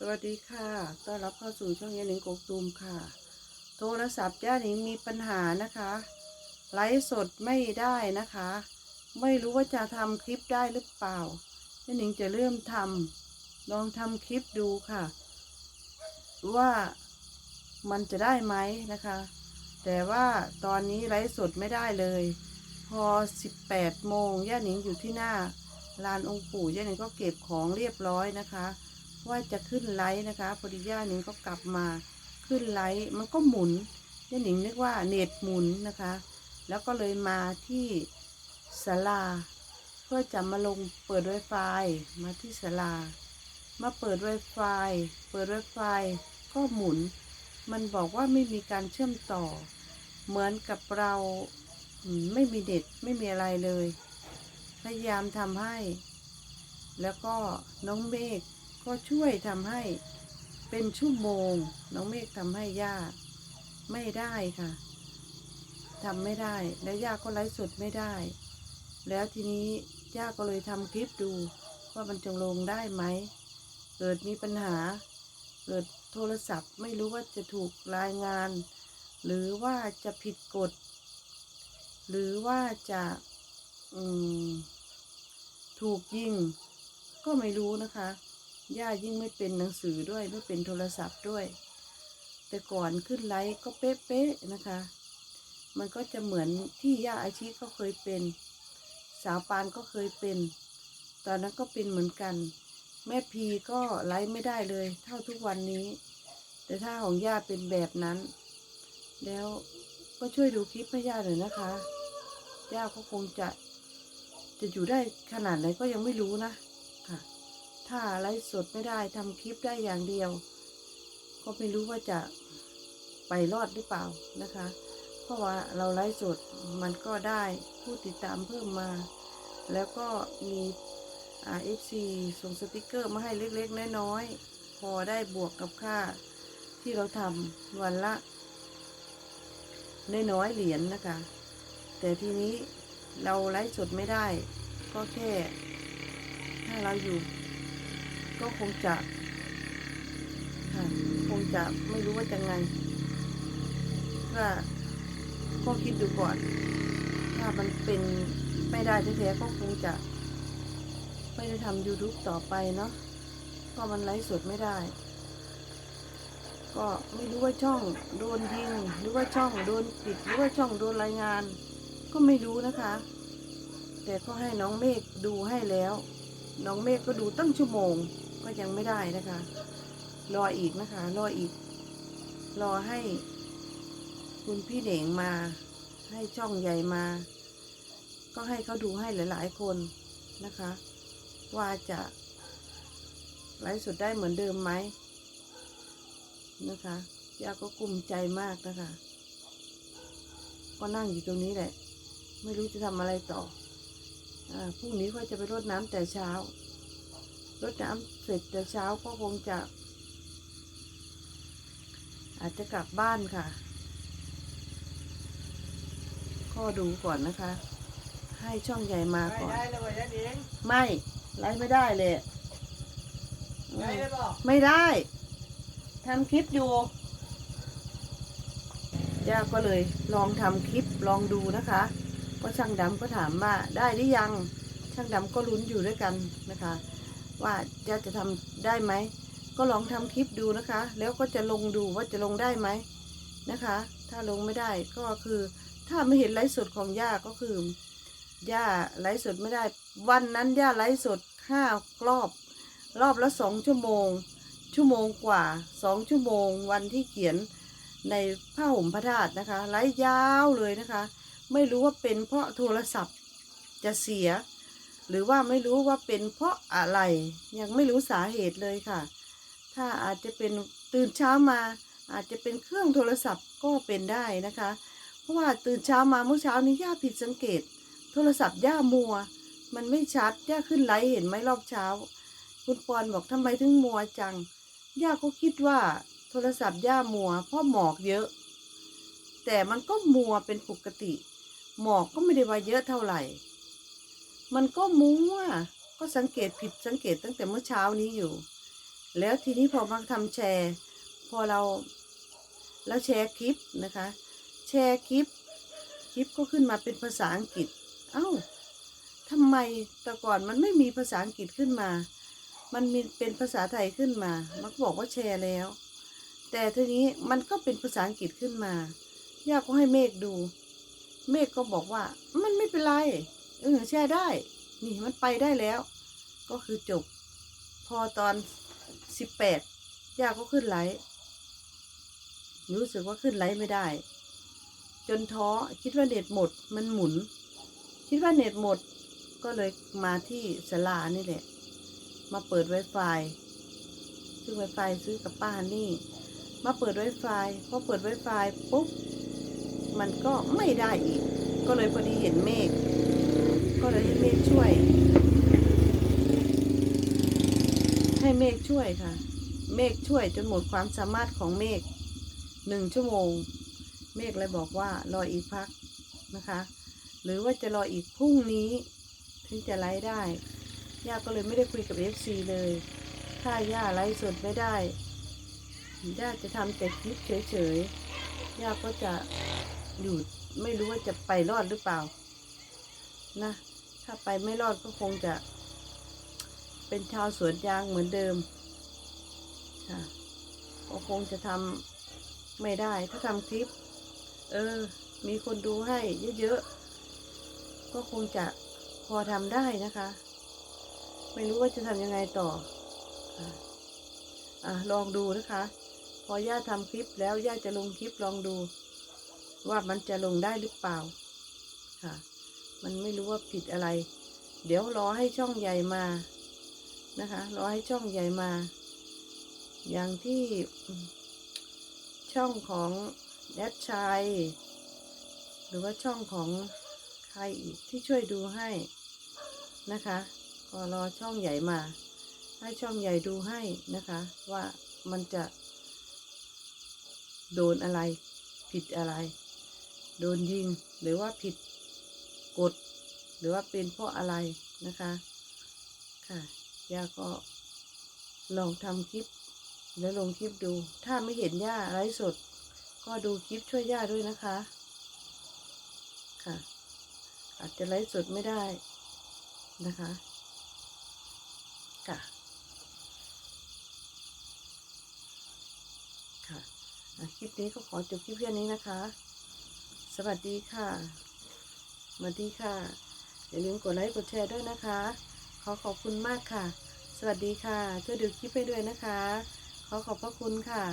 สวัสดีค่ะ ต้อนรับเข้าสู่ช่องยาหนิงกกตูมค่ะ โทรศัพท์ย่าหนิงมีปัญหานะคะ ไลฟ์สดไม่ได้นะคะ ไม่รู้ว่าจะทำคลิปได้หรือเปล่ายาหนิงจะเริ่มทำลองทำคลิปดูค่ะ ว่ามันจะได้ไหมนะคะ แต่ว่าตอนนี้ไลฟ์สดไม่ได้เลย พอ 18 โมงย่าหนิงอยู่ที่หน้าลานองค์ปู่ย่าหนิงก็เก็บของเรียบร้อยนะคะ ว่าจะขึ้นไลฟ์นะคะพอดีย่าหนิงก็กลับมาขึ้นไลฟ์มันก็หมุนย่าหนิงนึกว่าเน็ตหมุนนะคะ แล้วก็เลยมาที่ศาลาเพื่อจะมาลงเปิด Wi-Fi มาที่ศาลา มาเปิด Wi-Fi เปิด Wi-Fi ก็หมุน มันบอกว่าไม่มีการเชื่อมต่อ เหมือนกับเราไม่มีเน็ตไม่มีอะไรเลย พยายามทำให้ แล้วก็น้องเมฆ ก็ช่วยทำให้เป็นชั่วโมง น้องเมฆทำให้ย่าไม่ได้ค่ะทำไม่ได้ แล้วย่าก็ไลฟ์สดไม่ได้ แล้วทีนี้ย่าก็เลยทำคลิปดูว่ามันจะลงได้ไหม เกิดมีปัญหา เกิดโทรศัพท์ไม่รู้ว่าจะถูกรายงาน หรือว่าจะผิดกฎ หรือว่าจะถูกยิง ก็ไม่รู้นะคะ ย่ายิ่งไม่เป็นหนังสือด้วยไม่เป็นโทรศัพท์ด้วย แต่ก่อนขึ้นไลฟ์ก็เป๊ะๆนะคะ มันก็จะเหมือนที่ย่าอาชีก็เคยเป็น สาวปานก็เคยเป็น ตอนนั้นก็เป็นเหมือนกัน แม่พีก็ไลฟ์ไม่ได้เลย เท่าทุกวันนี้ แต่ถ้าของย่าเป็นแบบนั้น แล้วก็ช่วยดูคลิปให้ย่าหน่อยนะคะย่าก็คงจะจะอยู่ได้ขนาดไหนก็ยังไม่รู้นะค่ะ ถ้าไลฟ์สดไม่ได้ทำคลิปได้อย่างเดียว ก็ไม่รู้ว่าจะไปรอดหรือเปล่านะคะ เพราะว่าเราไลฟ์สดมันก็ได้ผู้ติดตามเพิ่มมา แล้วก็มีเอฟซีส่งสติกเกอร์มาให้เล็กๆ น้อยๆ พอได้บวกกับค่าที่เราทำวันละน้อยๆเหรียญนะคะ แต่ทีนี้เราไลฟ์สดไม่ได้ ก็แค่ ถ้าเราอยู่ ก็คงจะค่ะคงจะไม่รู้ว่าจะไงก็ก็คิดดูก่อน ถ้ามันเป็นไม่ได้แท้ๆก็คงจะไม่ได้ทำ YouTube ต่อไปเนาะก็มันไลฟ์สดไม่ได้ ก็ไม่รู้ว่าช่องโดนยิง หรือว่าช่องโดนปิด หรือว่าช่องโดนรายงาน ก็ไม่รู้นะคะ แต่ก็ให้น้องเมฆดูให้แล้ว น้องเมฆก็ดูตั้งชั่วโมง ก็ยังไม่ได้นะคะ รออีกนะคะ รออีก รอให้ คุณพี่เหน่งมา ให้ช่องใหญ่มา ก็ให้เขาดูให้หลาย ๆ คนนะคะ ว่าจะไลฟ์สดได้เหมือนเดิมไหมนะคะย่าก็กลุ้มใจมากนะคะ ก็นั่งอยู่ตรงนี้แหละ ไม่รู้จะทำอะไรต่ออพรุ่งนี้ก็จะไปรดน้ำแต่เช้า รดน้ำเสร็จแต่เช้าก็คงจะ อาจจะกลับบ้านค่ะข้อดูก่อนนะคะ ให้ช่องใหญ่มาไม่ก่อน ได้เลยยันเองไม่ไลฟ์ไม่ได้เลยอืมได้เลยบอกไม่ได้ทำคลิปอยู่ย่าก็เลยลองทำคลิปลองดูนะคะก็ช่างดำก็ถามว่าได้หรือยัง ช่างดำก็ลุ้นอยู่ด้วยกันนะคะ ว่าย่าจะทำได้ไหม ก็ลองทำคลิปดูนะคะ แล้วก็จะลงดูว่าจะลงได้ไหมนะคะ ถ้าลงไม่ได้ก็คือถ้าไม่เห็นไลฟ์สดของย่าก็คือย่าไลฟ์สดไม่ได้ วันนั้นย่าไลฟ์สดห้ารอบ รอบละสองชั่วโมง ชั่วโมงกว่าสองชั่วโมง วันที่เขียนในผ้าห่มพระธาตุนะคะไลฟ์ยาวเลยนะคะ ไม่รู้ว่าเป็นเพราะโทรศัพท์จะเสีย หรือว่าไม่รู้ว่าเป็นเพราะอะไรยังไม่รู้สาเหตุเลยค่ะ ถ้าอาจจะเป็นตื่นเช้ามา อาจจะเป็นเครื่องโทรศัพท์ก็เป็นได้นะคะ เพราะว่าตื่นเช้ามาเมื่อเช้านี้ย่าผิดสังเกต โทรศัพท์ย่ามัว มันไม่ชัดย่าขึ้นไลฟ์เห็นไหมรอบเช้า คุณปอนบอกทำไมถึงมัวจังย่าก็คิดว่าโทรศัพท์ย่ามัว เพราะหมอกเยอะ แต่มันก็มัวเป็นปกติ หมอกก็ไม่ได้ว่าเยอะเท่าไหร่ มันก็มัวก็สังเกตผิดสังเกตตั้งแต่เมื่อเช้านี้อยู่ แล้วทีนี้พอมาทำแชร์ พอเราแล้วแชร์คลิปนะคะ แชร์คลิป คลิปก็ขึ้นมาเป็นภาษาอังกฤษ เอ้าทำไมแต่ก่อนมันไม่มีภาษาอังกฤษขึ้นมา มันมีเป็นภาษาไทยขึ้นมา มันก็บอกว่าแชร์แล้ว แต่ทีนี้มันก็เป็นภาษาอังกฤษขึ้นมาย่าก็ให้เมฆดู เมฆก็บอกว่ามันไม่เป็นไร เออแชร์ได้ นี่มันไปได้แล้ว ก็คือจบ พอตอนสิบแปดย่าก็ขึ้นไหลรู้สึกว่าขึ้นไหลไม่ได้ จนท้อคิดว่าเน็ตหมดมันหมุน คิดว่าเน็ตหมดก็เลยมาที่สลานี่แหละ มาเปิด Wi-Fi ซึ่ง Wi-Fi ซื้อกับป้านี่ มาเปิด Wi-Fi พอเปิด Wi-Fi ปุ๊บ มันก็ไม่ได้อีก ก็เลยพอดีเห็นเมฆ ก็เลยให้เมฆช่วย ให้เมฆช่วยค่ะ เมฆช่วยจนหมดความสามารถของเมฆหนึ่งชั่วโมง เมฆเลยบอกว่ารออีกพักนะคะ หรือว่าจะรออีกพรุ่งนี้ถึงจะไลฟ์ได้ย่าก็เลยไม่ได้คุยกับ FC เลย ถ้าย่าไลฟ์สดไม่ได้ย่าจะทำแต่คลิปเฉยๆย่าก็จะอยู่ไม่รู้ว่าจะไปรอดหรือเปล่า นะ ถ้าไปไม่รอดก็คงจะ เป็นชาวสวนยางเหมือนเดิมค่ะก็คงจะทำไม่ได้ ถ้าทำคลิป เออ มีคนดูให้เยอะๆ ก็คงจะพอทำได้นะคะ ไม่รู้ว่าจะทำยังไงต่ออะลองดูนะคะ พอย่าทำคลิปแล้วย่าจะลงคลิปลองดู ว่ามันจะลงได้หรือเปล่าค่ะ มันไม่รู้ว่าผิดอะไร เดี๋ยวรอให้ช่องใหญ่มานะคะ รอให้ช่องใหญ่มา อย่างที่ช่องของแอดชัยหรือว่าช่องของใครอีกที่ช่วยดูให้นะคะก็รอช่องใหญ่มา ให้ช่องใหญ่ดูให้นะคะ ว่ามันจะ โดนอะไร ผิดอะไร โดนยิงหรือว่าผิด กฎหรือว่าเป็นเพราะอะไรนะคะ ค่ะย่าก็ลองทำคลิป แล้วลงคลิปดู ถ้าไม่เห็นย่าไลฟ์สด ก็ดูคลิปช่วยย่าด้วยนะคะ ค่ะ อาจจะไลฟ์สดไม่ได้นะคะ ค่ะค่ะอะคลิปนี้ก็ขอจบคลิปเพียงนี้นะคะ สวัสดีค่ะ มาดีค่ะ อย่าลืมกดไลค์กดแชร์ด้วยนะคะ ขอขอบคุณมากค่ะ สวัสดีค่ะ ช่วยดูคลิปให้ด้วยนะคะ ขอขอบพระคุณค่ะ